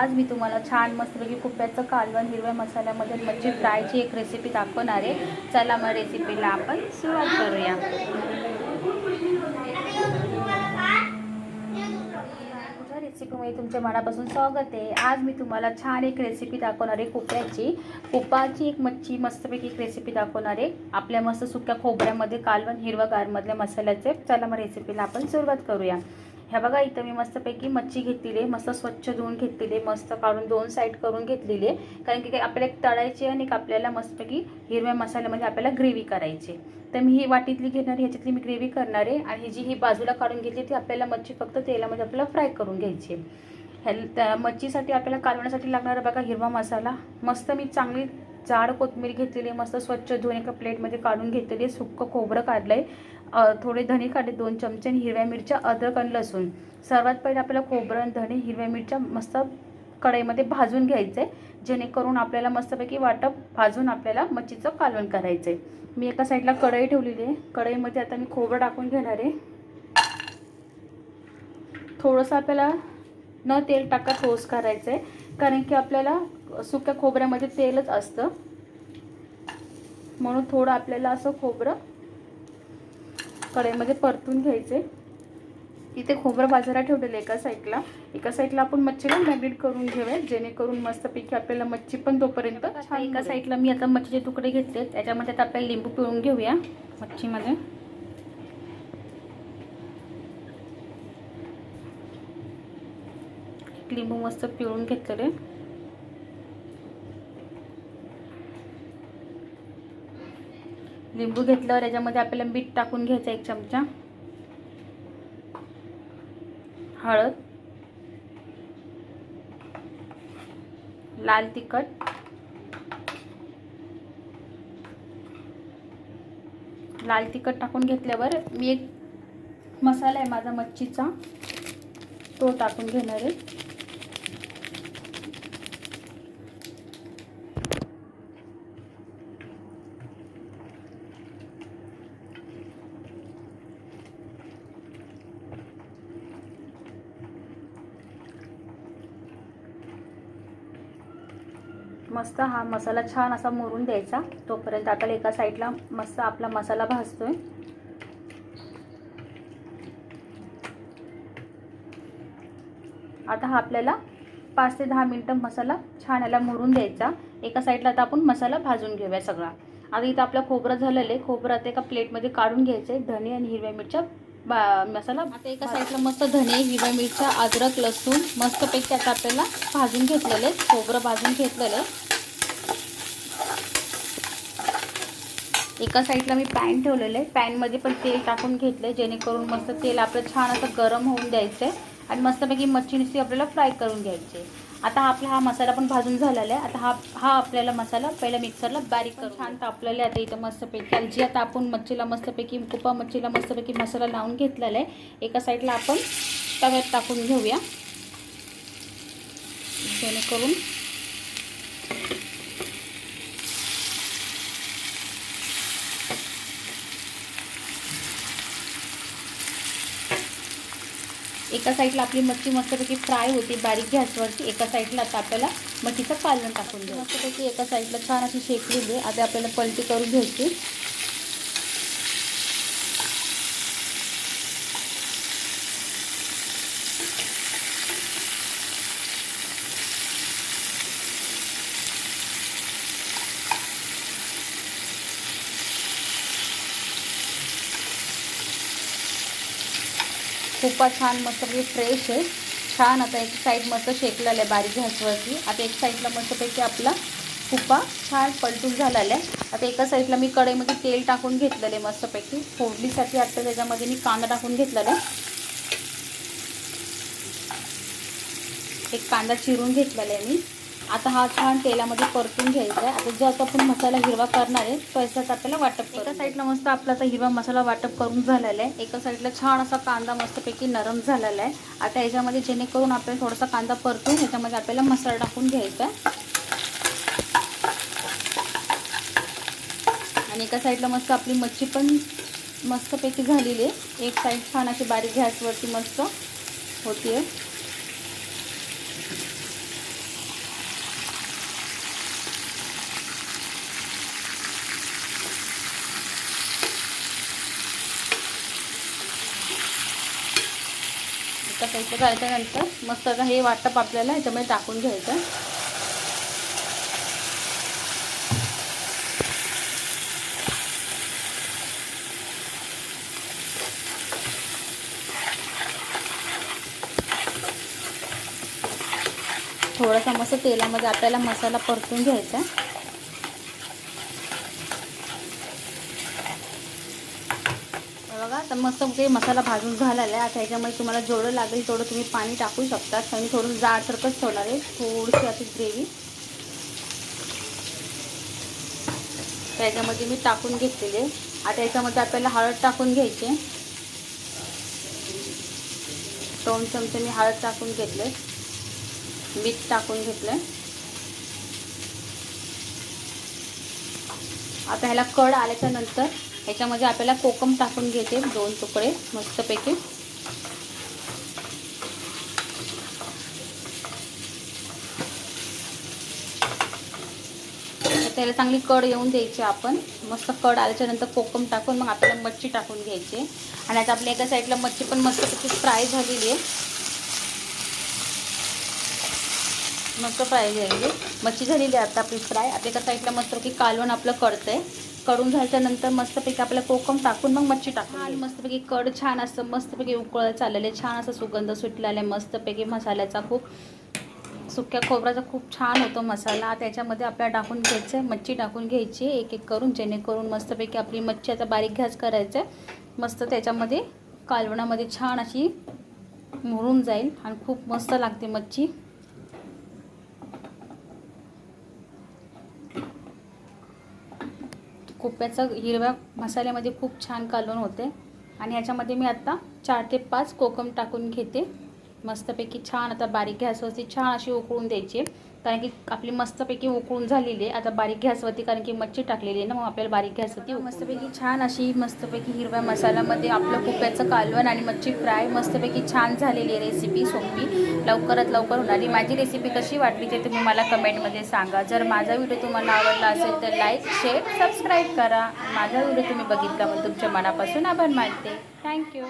आज मी तुम्हाला छान मस्तपैकी कुप्याचं कालवण हिरव्या मसाल्यामध्ये मच्छी फ्रायची एक रेसिपी दाखवणार आहे. चला मग रेसिपीला आपण सुरुवात करूया. तुझ्या रेसिपीमध्ये तुमच्या मनापासून स्वागत आहे. आज मी तुम्हाला छान एक रेसिपी दाखवणार आहे कुप्याची कुपाची एक मच्छी मस्तपैकी एक रेसिपी दाखवणार आहे. आपल्या मस्त सुक्या खोबऱ्यामध्ये कालवण हिरवा गारमधल्या मसाल्याचे. चला मग रेसिपीला आपण सुरुवात करूया. ह्या बघा इथं मी मस्तपैकी मच्छी घेतलेली आहे. मस्त स्वच्छ धुवून घेतलेली आहे. मस्त काढून दोन साईड करून घेतलेली आहे. कारण की आपल्याला एक तळायची आणि एक आपल्याला मस्तपैकी हिरव्या मसाल्यामध्ये आपल्याला ग्रेव्ही करायची तर मी ही वाटीतली घेणार आहे ह्याच्यातली मी ग्रेव्ही करणार आहे. आणि ही जी ही बाजूला काढून घेतली ती आपल्याला मच्छी फक्त तेलामध्ये आपल्याला फ्राय करून घ्यायची आहे. ह्या त्या मच्छीसाठी आपल्याला कालवण्यासाठी लागणारा बघा हिरवा मसाला. मस्त मी चांगली जाड कोथमीर घेतलेली आहे. मस्त स्वच्छ धुवून एका प्लेटमध्ये काढून घेतलेली आहे. खोबरं काढलं आहे थोडे धणे काढले दोन चमचे आणि हिरव्या मिरच्या अद्रक आणि लसूण. सर्वात पहिले आपल्याला खोबरं आणि धणे हिरव्या मिरच्या मस्त कढईमध्ये भाजून घ्यायचं. आहे जेणेकरून आपल्याला मस्तपैकी वाटप भाजून आपल्याला मच्छीचं कालवण करायचं आहे मी एका साईडला कढई ठेवलेली आहे. कढईमध्ये आता मी खोबरं टाकून घेणार आहे. थोडंसं आपल्याला न तेल टाका टोस्ट करायचं आहे कारण की आपल्याला सुक्या खोबऱ्यामध्ये तेलच असतं. म्हणून थोडं आपल्याला असं खोबरं कढईमध्ये परतून घ्यायचे. इथे खोबरं बाजारात ठेवलेलं एका साईडला. एका साईडला आपण मच्छीला मॅग्नेट करून घेऊया जेणेकरून मस्तपैकी आपल्याला मच्छी पण तोपर्यंत छान एका साईडला मी आता मच्छीचे तुकडे घेतले त्याच्यामध्ये आता आपल्याला लिंबू पिळून घेऊया मच्छीमध्ये. लिंबू मस्त पिळून घेतलेले. लिंबू घेतल्यावर याच्यामध्ये आपल्याला मीठ टाकून घ्यायचं एक चमचा. हळद. लाल तिखट. लाल तिखट टाकून घेतल्यावर मी एक मसाला आहे माझा मच्छीचा. तो टाकून घेणार आहे. मस्त हा मसाला छान असा मुरून द्यायचा. तोपर्यंत आता एका साईडला मस्त आपला मसाला भाजतोय. आता हा आपल्याला पाच ते दहा मिनटं मसाला छान याला मुरून द्यायचा. एका साईडला आता आपण मसाला भाजून घेऊया सगळा. आता इथं आपलं खोबरं झालेलं आहे. खोबरं आता एका प्लेटमध्ये काढून घ्यायचं आहे. धने आणि हिरव्या मिरच्या बा मसाला आता एका साईडला मस्त धने हिरव्या मिरच्या अद्रक लसूण मस्तपैकी आता आपल्याला भाजून घेतलेलं आहे खोबरं भाजून घेतलेलं एका साईडला मी पॅन ठेवलेलं आहे. पॅनमध्ये पण तेल टाकून घेतलं आहे जेणेकरून मस्त तेल आपलं छान असं गरम होऊन द्यायचं आहे आणि मस्तपैकी मच्छी नुसती आपल्याला फ्राय करून घ्यायची आहे. आता आपला हा मसाला पण भाजून झालेला आहे. आता हा हा आपल्याला मसाला पहिला मिक्सरला बारीक करून छान तापलेला आहे आता इथं मस्तपैकी. जी आता आपण मच्छीला मस्तपैकी कुपा मच्छीला मस्तपैकी मसाला लावून घेतलेला आहे एका साईडला आपण तव्यात टाकून घेऊया. जेणेकरून एका साईडला आपली मच्छी मस्तपैकी फ्राय होती बारीक गॅसवरती एका साईडला आता आपल्याला मच्छीचं पालन टाकून घ्या मस्तपैकी एका साईडला छान अशी शेकलेली आहे. आता आपल्याला पलटी करून घ्यायची. खूपच छान मस्त म्हणजे फ्रेश आहे. छान आता एक साईड मस्त शेकलेलं आहे बारीक घासवरती. आता एक साईडला मस्तपैकी आपला खूपा छान पलटून झालेला आहे. आता एका साईडला मी कढईमध्ये तेल टाकून घेतलेलं आहे मस्तपैकी फोडणीसाठी आता त्याच्यामध्ये मी कांदा टाकून घेतलेला आहे. एक कांदा चिरून घेतलेला आहे मी. आता हा छान तेलामध्ये परतून घ्यायचा आहे. आता जो आता आपण मसाला हिरवा करणार आहे तो याच्यात आपल्याला वाटप एका साईडला मस्त आपला आता हिरवा मसाला वाटप करून झालेला आहे. एका साईडला छान असा कांदा मस्तपैकी नरम झालेला आहे. आता याच्यामध्ये जेणेकरून आपल्याला थोडासा कांदा परतून याच्यामध्ये आपल्याला मसाला टाकून घ्यायचा आहे. आणि एका साईडला मस्त आपली मच्छी पण मस्तपैकी झालेली आहे. एक साईड छान अशी बारीक गॅसवरती मस्त होती आहे टाकायचं इथं मस्त आता हे वाटप आपल्याला ह्याच्यामध्ये टाकून घ्यायचं. थोडासा मस्त तेलामध्ये आपल्याला मसाला परतून घ्यायचा बघा तर मस्त ते मसाला भाजून झालेला आहे आता ह्याच्यामध्ये तुम्हाला जेवढं लागेल तेवढं तुम्ही पाणी टाकू शकता आणि मी थोडं जाडसारखंच ठेवणार आहे थोडीशी अशी ग्रेव्ही. त्याच्यामध्ये मी टाकून घेतलेले आता याच्यामध्ये आपल्याला हळद टाकून घ्यायची दोन चमचे मी हळद टाकून घेतले मीठ टाकून घेतलं आता ह्याला कड आल्याच्यानंतर ह्याच्यामध्ये आपल्याला कोकम टाकून घेते दोन तुकडे मस्तपैकी. त्याला चांगली कड येऊन द्यायची आपण. मस्त कड आल्याच्यानंतर कोकम टाकून मग आपल्याला मच्छी टाकून घ्यायची. आणि आता आपल्या एका साईडला मच्छी पण मस्तपैकी फ्राय झालेली आहे. मस्त फ्राय झालेली मच्छी झालेली आहे आता आपली फ्राय आता एका साईडला मस्त की कालवण आपलं कळतंय करून झाल्याच्यानंतर मस्तपैकी आपलं कोकम टाकून मग मच्छी टाकून मस्तपैकी कड छान असतं मस्तपैकी उकळत चाललेलं आहे. छान असा सुगंध सुटलेला आहे. मस्तपैकी मसाल्याचा खूप सुक्या खोबऱ्याचा खूप छान होतो मसाला. त्याच्यामध्ये आपल्याला टाकून घ्यायचं आहे मच्छी टाकून घ्यायची एक एक करून जेणेकरून मस्तपैकी आपली मच्छी आता बारीक घ्यास करायचं आहे. मस्त त्याच्यामध्ये कालवणामध्ये छान अशी मुरून जाईल आणि खूप मस्त लागते मच्छी. कुप्याचं हिरव्या मसाल्यामध्ये खूप छान कालवण होते. आणि ह्याच्यामध्ये मी आत्ता चार ते पाच कोकम टाकून घेते. मस्तपैकी छान आता बारीक गॅसवरती छान अशी उकळून द्यायची. कारण की आपली मस्तपैकी उकळून झालेली आहे. आता बारीक गॅसवरती कारण की मच्छी टाकलेली आहे ना मग आपल्याला बारीक गॅसवरती मस्तपैकी छान अशी मस्तपैकी हिरव्या मसाल्यामध्ये आपलं कुप्याचं कालवण आणि मच्छी फ्राय मस्तपैकी छान झालेली आहे रेसिपी सोपी. लवकरात लवकर होणारी माझी रेसिपी कशी वाटली ते तुम्ही मला कमेंटमध्ये सांगा. जर माझा व्हिडिओ तुम्हाला आवडला असेल तर लाईक शेअर सबस्क्राईब करा. माझा व्हिडिओ तुम्ही बघितला मग तुमच्या मनापासून आभार मानते. थँक्यू